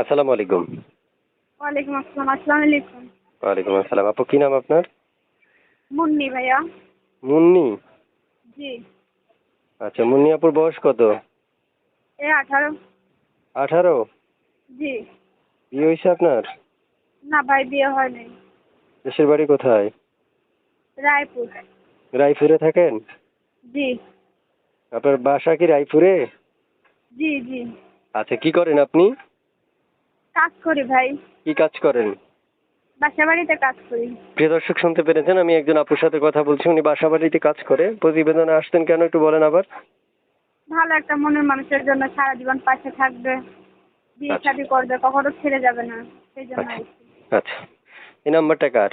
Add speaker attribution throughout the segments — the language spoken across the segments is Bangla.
Speaker 1: আসসালামু আলাইকুম।
Speaker 2: ওয়ালাইকুম আসসালাম আসসালামু আলাইকুম।
Speaker 1: ওয়ালাইকুম আসসালাম। আপু কি নাম আপনার?
Speaker 2: মুন্নি ভাইয়া।
Speaker 1: মুন্নি?
Speaker 2: জি।
Speaker 1: আচ্ছা মুন্নি আপুর বয়স কত?
Speaker 2: এ আঠারো।
Speaker 1: আঠারো?
Speaker 2: জি।
Speaker 1: বিয়ে হয়েছে আপনার?
Speaker 2: না ভাই বিয়ে হয়নি
Speaker 1: দেশের বাড়ি কোথায়?
Speaker 2: রায়পুর।
Speaker 1: রায়পুরে থাকেন?
Speaker 2: জি।
Speaker 1: আপনার বাসা কি রায়পুরে?
Speaker 2: জি জি।
Speaker 1: আচ্ছা কি করেন আপনি?
Speaker 2: কাজ করি ভাই।
Speaker 1: কি কাজ করেন?
Speaker 2: বাসা বাড়িতে কাজ করি।
Speaker 1: প্রিয় দর্শক শুনতে পেরেছেন আমি একজন আপুর সাথে কথা বলছি। উনি বাসা বাড়িতে কাজ করে। প্রতিবেদনে আসতেন কেন একটু বলেন আবার।
Speaker 2: ভালো একটা মনের মানুষের জন্য সারা জীবন পাশে থাকবে। বিয়ে
Speaker 1: আচ্ছা।
Speaker 2: শাদি করবে কখনো ছেড়ে যাবে না। সেই জন্য
Speaker 1: আচ্ছা। আচ্ছা। এই নাম্বারটা কার?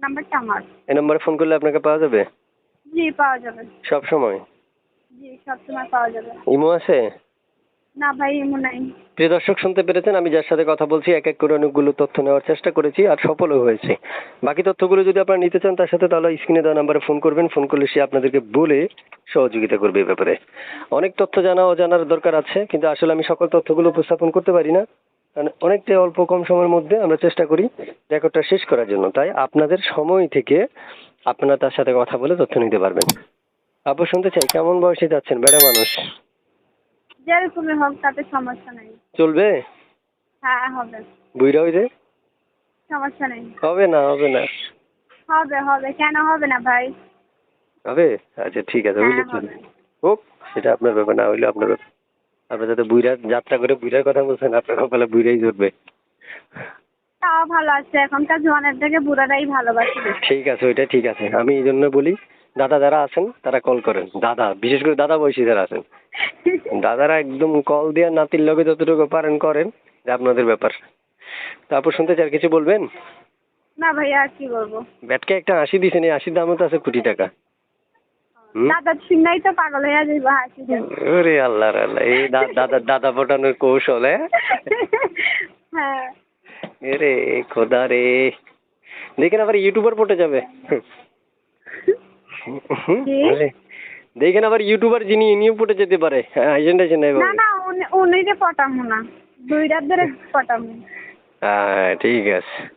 Speaker 2: নাম্বারটা আমার।
Speaker 1: এই নাম্বারে ফোন করলে আপনাকে পাওয়া যাবে?
Speaker 2: জি পাওয়া যাবে।
Speaker 1: সব সময়?
Speaker 2: জি সবসময় পাওয়া যাবে।
Speaker 1: ইমো আছে?
Speaker 2: না ভাই, এমন নাই।
Speaker 1: প্রিয় দর্শক, শুনতে পেরেছেন, আমি যার সাথে কথা বলছি, এক এক করে অনেকগুলো তথ্য নেওয়ার চেষ্টা করেছি আর সফলও হয়েছে। বাকি তথ্যগুলো যদি আপনারা নিতে চান তার সাথে, তাহলে স্ক্রিনে দেওয়া নাম্বারে ফোন করবেন, ফোন করলে সে আপনাদেরকে বলে সহযোগিতা করবে এই ব্যাপারে। অনেক তথ্য জানা জানার দরকার আছে, কিন্তু আসলে আমি সকল তথ্যগুলো উপস্থাপন করতে পারি না। কারণ অনেকটাই অল্প কম সময়ের মধ্যে আমরা চেষ্টা করি রেকর্ডটা শেষ করার জন্য। তাই আপনাদের সময় থেকে আপনারা তার সাথে কথা বলে তথ্য নিতে পারবেন। আপু, শুনতে চাই, কেমন বয়সে যাচ্ছেন? বেড়া মানুষ।
Speaker 2: যেরকমই হোক তাতে সমস্যা নেই।
Speaker 1: চলবে?
Speaker 2: হ্যাঁ হবে।
Speaker 1: বুইরা হইছে
Speaker 2: সমস্যা নেই।
Speaker 1: হবে না হবে না।
Speaker 2: হবে হবে। কেন হবে না ভাই?
Speaker 1: হবে? আচ্ছা ঠিক আছে
Speaker 2: হ্যাঁ,
Speaker 1: বুঝেছি হোক সেটা আপনার ব্যাপার না হইলে আপনার ব্যাপার। আপনার যাতে বুইরার যাত্রা করে বুইরার কথা বলছেন আপনার কপালে বুইরাই ধরবে।
Speaker 2: তাও ভালো আছে এখনকার জোয়ানের থেকে বুড়ারাই ভালোবাসে।
Speaker 1: ঠিক আছে ওইটা ঠিক আছে। আমি এই জন্য বলি দাদা যারা আছেন তারা কল করেন। দাদা বিশেষ করে দাদা বয়সী যারা আছেন। দাদারা একদম কল দিয়ে নাতির লগে যতটুকু পারেন করেন যে আপনাদের ব্যাপার। তারপর শুনতে চার কিছু বলবেন?
Speaker 2: না ভাই আর কি বলব?
Speaker 1: ব্যাটকে একটা আশি দিয়েছেন এই আশির দামও তো আছে কোটি টাকা।
Speaker 2: দাদা তো পাগল হয়ে হাসি।
Speaker 1: ওরে আল্লাহ আল্লাহ এই দাদা দাদা ফোটানোর কৌশল হ্যাঁ?
Speaker 2: হ্যাঁ।
Speaker 1: এরে খোদা রে। দেখেন আবার ইউটিউবার পটে যাবে? আরে, দেখেন আবার ইউটিউবার যিনি ইনিও পটে যেতে পারে। হ্যাঁ এজেন্ট আছে নাই
Speaker 2: না না উনি- যে পটামো না দুই রাত ধরে পটামো।
Speaker 1: হ্যাঁ ঠিক আছে।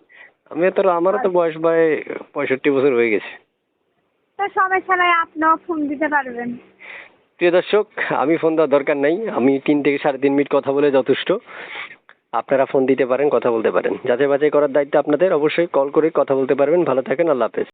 Speaker 1: আমি তো আমারও তো বয়স প্রায় পঁয়ষট্টি বছর হয়ে গেছে।
Speaker 2: তো সমস্যা নাই আপনিও ফোন দিতে পারবেন।
Speaker 1: প্রিয় দর্শক আমি ফোন দেওয়ার দরকার নাই। আমি তিন থেকে সাড়ে তিন মিনিট কথা বলে যথেষ্ট। আপনারা ফোন দিতে পারেন কথা বলতে পারেন। যাচাই বাছাই করার দায়িত্ব আপনাদের। অবশ্যই কল করে কথা বলতে পারবেন। ভালো থাকেন আল্লাহ হাফেজ।